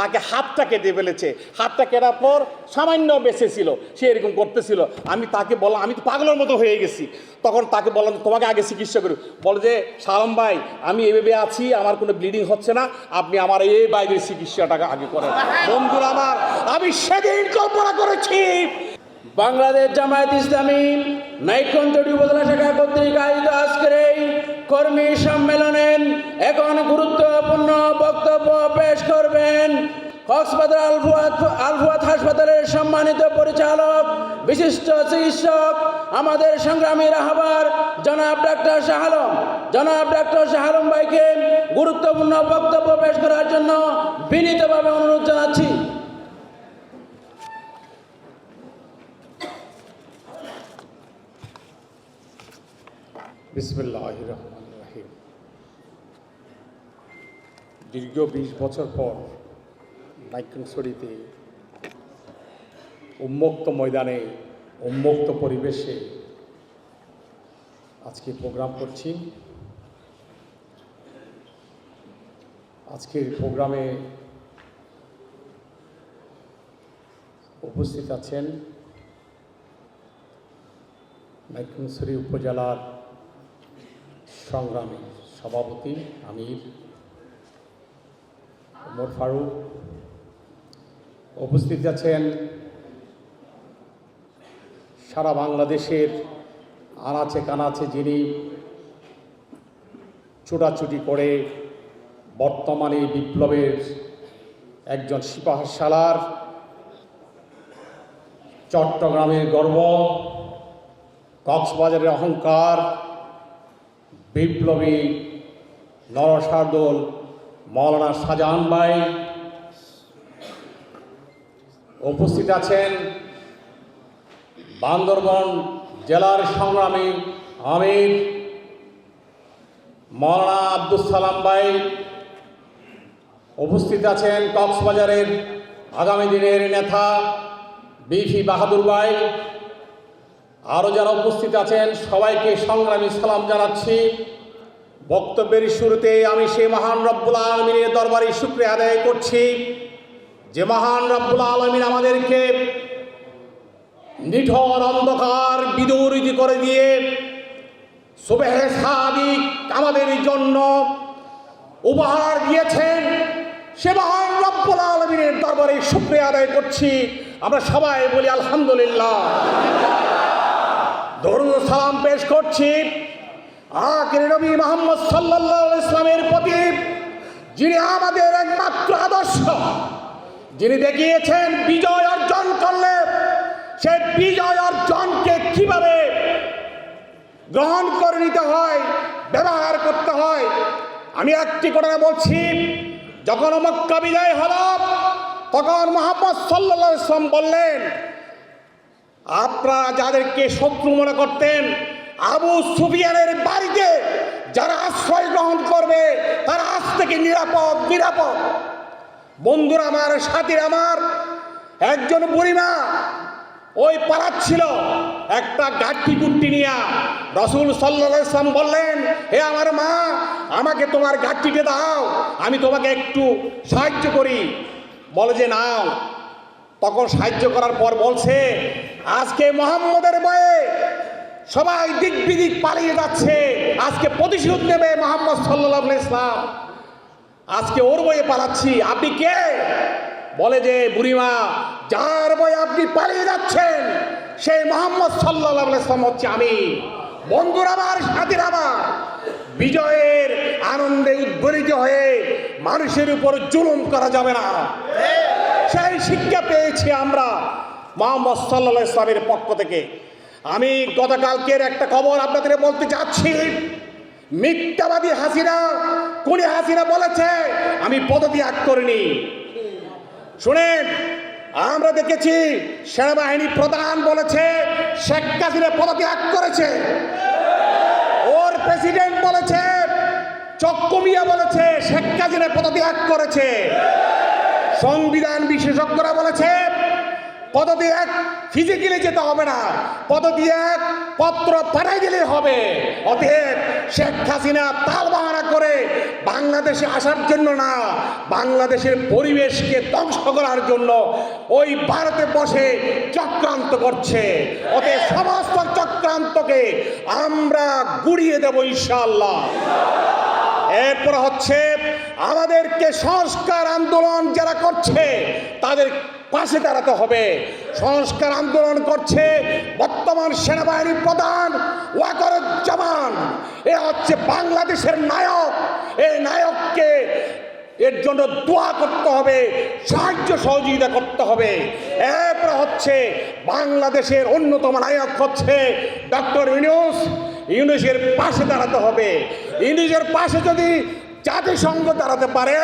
তাকে হাতটা কেটে ফেলেছে। হাতটা কেটার পর সামান্য বেঁচে ছিল, সে এরকম করতেছিল। আমি তাকে বললাম, আমি তো পাগলের মতো হয়ে গেছি। তখন তাকে বললাম, তোমাকে আগে চিকিৎসা করি। বলে যে, সালাম ভাই, আমি এভাবে আছি, আমার কোনো ব্লিডিং হচ্ছে না, আপনি আমার এই বাইরের চিকিৎসাটাকে আগে করেন। বন্ধুরা আমার, আমি সেদিন কল্পনা করেছি বাংলাদেশ জামায়াত ইসলামী নাইকঞ্চটি উপজেলা শাখা কর্তৃক আয়োজিত আজকের এই কর্মী সম্মেলনের এখন গুরুত্বপূর্ণ বক্তব্য পেশ করবেন কক্সবাজার আলফুয়াত আলফুয়াত হাসপাতালের সম্মানিত পরিচালক, বিশিষ্ট চিকিৎসক, আমাদের সংগ্রামী রাহাবার জনাব ডাক্তার শাহ আলম। জনাব ডাক্তার শাহ আলম ভাইকে গুরুত্বপূর্ণ বক্তব্য পেশ করার জন্য বিনীতভাবে অনুরোধ জানাচ্ছি। বিসমিল্লাহ রহমান রাহিম দীর্ঘ বিশ বছর পর নাইকনসরিতে উন্মুক্ত ময়দানে, উন্মুক্ত পরিবেশে আজকে প্রোগ্রাম করছি। আজকের প্রোগ্রামে উপস্থিত আছেন নাইকনসরি উপজেলার সংগ্রামী সভাপতি আমির, ওমর ফারুক। উপস্থিত আছেন সারা বাংলাদেশের আনাচে কানাচে যিনি ছুটাছুটি করে বর্তমানে বিপ্লবের একজন সিপাহসালার চট্টগ্রামের গর্ব, কক্সবাজারের অহংকার বিপ্লবী নরসার্দুল মৌলানা শাহজাহান ভাই উপস্থিত আছেন বান্দরবন জেলার সংগ্রামী আমির মৌলানা আব্দুল সালাম ভাই উপস্থিত আছেন কক্সবাজারের আগামী দিনের নেতা বিফি বাহাদুর ভাই। আরও যারা উপস্থিত আছেন, সবাইকে সংগ্রামী সালাম জানাচ্ছি। বক্তব্যের শুরুতে আমি সেই মহান রব্বুল আলমিনের দরবারে শুক্রিয়া আদায় করছি। যে মহান রব্বুল আলমিন আমাদেরকে নিঠর অন্ধকার বিদূরিত করে দিয়ে সুবেহ সাদিক আমাদের জন্য উপহার দিয়েছেন, সে মহান রব্বুল আলমিনের দরবারে শুক্রিয়া আদায় করছি। আমরা সবাই বলি আলহামদুলিল্লাহ। দরুদ সালাম পেশ করছি। আখির নবী মোহাম্মদ সাল্লাল্লাহু ইসলামের প্রতি, যিনি আমাদের একমাত্র আদর্শ, যিনি দেখিয়েছেন বিজয় অর্জন করলে, সে বিজয় অর্জনকে কীভাবে গ্রহণ করে নিতে হয়, ব্যবহার করতে হয়, আমি একটি কথা বলছি, যখন মক্কা বিজয় হল, তখন মোহাম্মদ আলাইহি ইসলাম বললেন আপনারা যাদেরকে শত্রু মনে করতেন, আবু সুফিয়ানের বাড়িতে যারা আশ্রয় গ্রহণ করবে, তারা আজ থেকে নিরাপদ নিরাপদ। বন্ধুরা আমার, সাথীর আমার, একজন বুড়িমা ওই পালাচ্ছিল একটা গাঠি কুট্টি নিয়া রসুল সাল্লাহ ইসলাম বললেন, হে আমার মা, আমাকে তোমার গাঠটিকে দাও, আমি তোমাকে একটু সাহায্য করি। বলে যে, নাও। তখন সাহায্য করার পর বলছে আজকে মোহাম্মদের বয়ে সবাই দিক বিদিক পালিয়ে যাচ্ছে। আজকে প্রতিশোধ নেবে মোহাম্মদ সাল্লাহ ইসলাম আজকে ওর বয়ে পালাচ্ছি। আপনি কে? বলে যে, বুড়িমা, যার বয়ে আপনি পালিয়ে যাচ্ছেন সেই মোহাম্মদ সাল্লাহ ইসলাম হচ্ছে আমি। বন্ধুর আমার সাথীর আমার বিজয়ের আনন্দে উদ্বরিত হয়ে মানুষের উপর জুলুম করা যাবে না। সেই শিক্ষা পেয়েছি আমরা। মোহাম্মদ সাল্লাহ ইসলামের পক্ষ থেকে। আমি গতকালকের একটা খবর আপনাদের বলতে চাচ্ছি মিথ্যাবাদী হাসিনা কোনি হাসিনা বলেছে, আমি পদত্যাগ করিনি। শুনেন, আমরা দেখেছি সেনাবাহিনী প্রধান বলেছে, শেখ হাসিনা পদত্যাগ করেছে। ওর প্রেসিডেন্ট বলেছে চক্কমিয়া বলেছে, শেখ হাসিনা পদত্যাগ করেছে। সংবিধান বিশেষজ্ঞরা বলেছে পদত্যাগ ফিজিক্যালি যেতে হবে না। পদত্যাগ পত্র পাঠাই দিলে হবে। অতএব শেখ হাসিনা তাল বাহানা করে বাংলাদেশে আসার জন্য না, বাংলাদেশের পরিবেশকে ধ্বংস করার জন্য ওই ভারতে বসে চক্রান্ত করছে। অতএব সমস্ত চক্রান্তকে আমরা গুড়িয়ে দেব ইনশাআল্লাহ। এরপর হচ্ছে আমাদেরকে সংস্কার আন্দোলন যারা করছে, তাদের পাশে দাঁড়াতে হবে। সংস্কার আন্দোলন করছে বর্তমান সেনাবাহিনী প্রধান ওয়াকরুজ্জামান। এ হচ্ছে বাংলাদেশের নায়ক। এই নায়ককে এর জন্য দোয়া করতে হবে, সাহায্য সহযোগিতা করতে হবে। এরপর হচ্ছে বাংলাদেশের অন্যতম নায়ক হচ্ছে ডক্টর ইউনুস। ইউনুসের পাশে দাঁড়াতে হবে। ইউনুসের পাশে যদি জাতিসংঘ দাঁড়াতে পারে,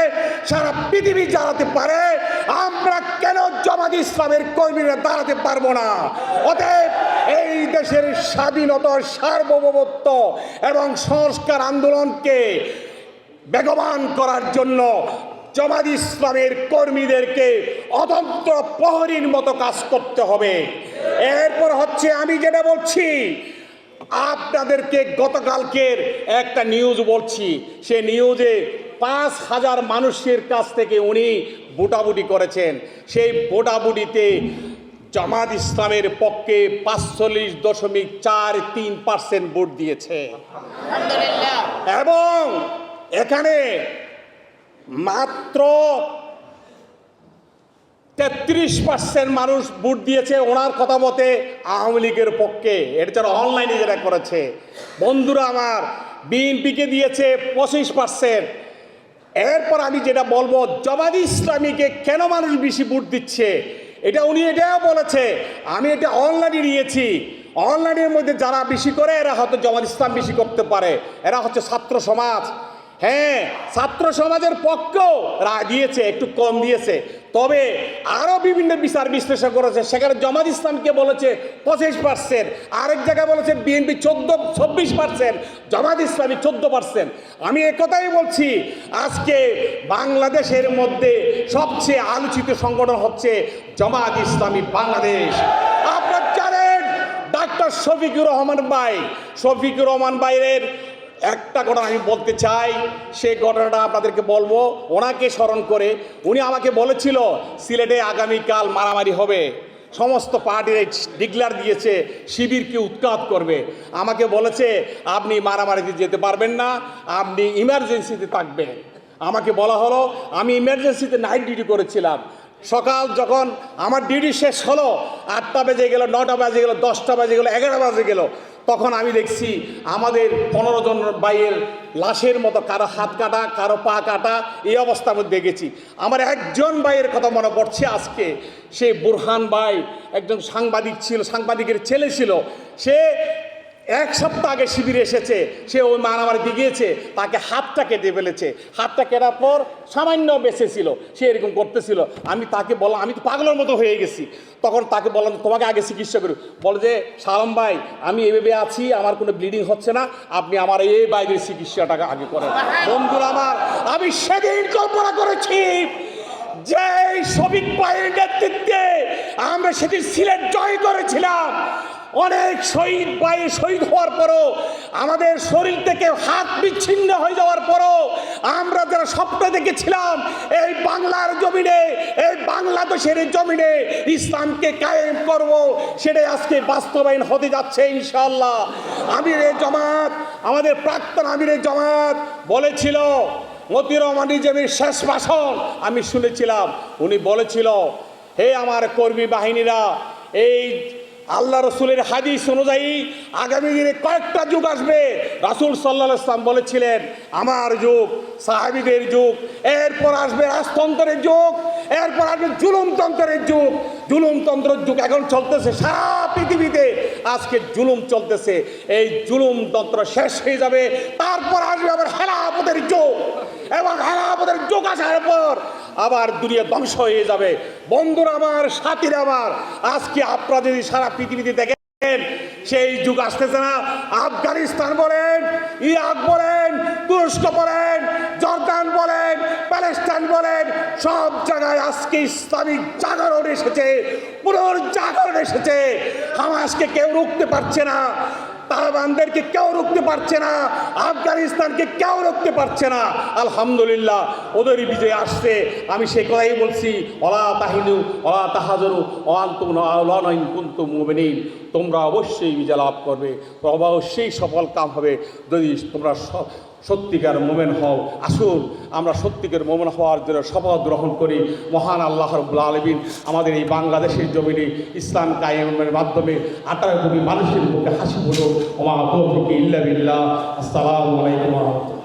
সারা পৃথিবী দাঁড়াতে পারে, আমরা কেন জামাত ইসলামের কর্মীরা দাঁড়াতে পারব না? অতএব এই দেশের স্বাধীনতা, সার্বভৌমত্ব এবং সংস্কার আন্দোলনকে বেগবান করার জন্য জামাত ইসলামের কর্মীদেরকে অতন্ত্র প্রহরীর মতো কাজ করতে হবে। এরপর হচ্ছে আমি যেটা বলছি আপনাদেরকে গতকালকের একটা নিউজ বলছি। সে নিউজে পাঁচ হাজার মানুষের কাছ থেকে উনি বুটাবুটি করেছেন। সেই বুটাবুটিতে জামাত ইসলামের পক্ষে পাঁচচল্লিশ দশমিক চার তিন পার্সেন্ট ভোট দিয়েছে। এবং এখানে মাত্র তেত্রিশ পার্সেন্ট মানুষ ভোট দিয়েছে ওনার কথা মতে আওয়ামী লীগের পক্ষে। এটা যারা অনলাইনে যেটা করেছে। বন্ধুরা আমার, বিএনপিকে দিয়েছে পঁচিশ পার্সেন্ট এরপর আমি যেটা বলব জমাত ইসলামীকে কেন মানুষ বেশি ভোট দিচ্ছে? এটা উনি এটাও বলেছে। আমি এটা অনলাইনে নিয়েছি। অনলাইনের মধ্যে যারা বেশি করে, এরা হয়তো জমাত ইসলাম বেশি করতে পারে। এরা হচ্ছে ছাত্র সমাজ। হ্যাঁ ছাত্র সমাজের পক্ষেও দিয়েছে, একটু কম দিয়েছে। তবে আরও বিভিন্ন বিচার বিশ্লেষণ করেছে। সেখানে জামাত ইসলামকে বলেছে পঁচিশ পার্সেন্ট আরেক জায়গায় বলেছে বিএনপি চোদ্দ চব্বিশ পার্সেন্ট জামাত ইসলামী চোদ্দ পার্সেন্ট আমি একথাই বলছি, আজকে বাংলাদেশের মধ্যে সবচেয়ে আলোচিত সংগঠন হচ্ছে জামাত ইসলামী বাংলাদেশ। আপনার জানেন, ডাক্তার শফিকুর রহমান ভাই, শফিকুর রহমান ভাইয়ের একটা ঘটনা আমি বলতে চাই, সেই ঘটনাটা আপনাদেরকে বলব। ওনাকে স্মরণ করে উনি আমাকে বলেছিল, সিলেটে আগামীকাল মারামারি হবে। সমস্ত পার্টির ডিক্লার দিয়েছে, শিবিরকে উৎখাত করবে। আমাকে বলেছে, আপনি মারামারিতে যেতে পারবেন না, আপনি ইমার্জেন্সিতে থাকবেন। আমাকে বলা হলো, আমি ইমার্জেন্সিতে নাইট ডিউটি করেছিলাম। সকাল যখন আমার ডিউটি শেষ হলো, আটটা বেজে গেল, নটা বেজে গেল, দশটা বেজে গেল, এগারোটা বাজে গেল তখন আমি দেখছি আমাদের পনেরো জন বাইয়ের লাশের মতো কারও হাত কাটা, কারও পা কাটা, এই অবস্থার মধ্যে দেখেছি। আমার একজন বাইয়ের কথা মনে পড়ছে আজকে। সে বুরহান বাই একজন সাংবাদিক ছিল, সাংবাদিকের ছেলে ছিল। সে এক সপ্তাহ আগে শিবিরে এসেছে, সে ওই মারামারিতে গিয়েছে তাকে হাতটা কেটে ফেলেছে। হাতটা কেটার পর সামান্য বেঁচে ছিল, সে এরকম করতেছিল। আমি তাকে বললাম, আমি তো পাগলের মতো হয়ে গেছি। তখন তাকে বললাম, তোমাকে আগে চিকিৎসা করি। বলে যে, সালাম ভাই, আমি এভাবে আছি, আমার কোনো ব্লিডিং হচ্ছে না, আপনি আমার এই বাইরের চিকিৎসাটাকে আগে করেন। বন্ধুরা আমার, আমি সেদিন কল্পনা করেছি যে শফিক ভাইয়ের নেতৃত্বে আমরা সেদিন সিলেট জয় করেছিলাম। অনেক শহীদ ভাই শহীদ হওয়ার পরও, আমাদের শরীর থেকে হাত বিচ্ছিন্ন হয়ে যাওয়ার পরও আমরা যারা স্বপ্ন দেখেছিলাম, এই বাংলার জমিনে, এই বাংলাদেশের জমিনে ইসলামকে কায়েম করব, সেটাই আজকে বাস্তবায়ন হতে যাচ্ছে ইনশাল্লাহ আমির জামাত, আমাদের প্রাক্তন আমির জামাত বলেছিল, মতিউর রহমান শেষ ভাষণ আমি শুনেছিলাম, উনি বলেছিল, হে আমার কর্মী বাহিনীরা, এই আল্লাহ রসুলের হাদিস অনুযায়ী আগামী দিনে কয়েকটা যুগ আসবে। রাসুল সাল্লাহ ইসলাম বলেছিলেন, আমার যুগ সাহাবিদের যুগ, এরপর আসবে রাজতন্ত্রের যুগ, এরপর আসবে জুলুমতন্ত্রের যুগ। জুলুমতন্ত্রের যুগ এখন চলতেছে সারা পৃথিবীতে। আজকে জুলুম চলতেছে, এই জুলুমতন্ত্র শেষ হয়ে যাবে, তারপর আসবে আবার হেলাপদের যুগ। এবং হেলাপদের যুগ আসার পর আবার দুনিয়া ধ্বংস হয়ে যাবে। বন্ধুরা আমার, সাথীরা আমার, আজকে আপনারা যদি সারা পৃথিবীতে দেখেন, সেই যুগ আসতেছে না। আফগানিস্তান বলেন, ইরাক বলেন তুরস্ক বলেন, জর্দান বলেন, প্যালেস্টাইন বলেন, সব জায়গায় আজকে ইসলামিক জাগরণ এসেছে, পুনর্জাগরণ এসেছে। হামাসকে কেউ রুখতে পারছে না, তালেবানদেরকে কেউ রুখতে পারছে না, আফগানিস্তানকে কেউ রুখতে পারছে না। আলহামদুলিল্লাহ ওদেরই বিজয় আসছে। আমি সে কথাই বলছি অলা তাহিনু অলা তাহাজরু অলান্তুম নয়ন কুন্তু তোমরা অবশ্যই বিজয় লাভ করবে অবশ্যই সফল কাম হবে। যদি তোমরা সত্যিকার মোমেন হও। আসুন, আমরা সত্যিকার মোমেন হওয়ার জন্য শপথ গ্রহণ করি। মহান আল্লাহ রব্বুল আলমিন আমাদের এই বাংলাদেশের জমিনে ইসলাম কায়েমের মাধ্যমে আঠারো কোটি মানুষের মুখে হাসি হলো ওমা তৌফিক ইল্লা বিল্লাহ। আসসালামু আলাইকুম রহমতুল্লাহ।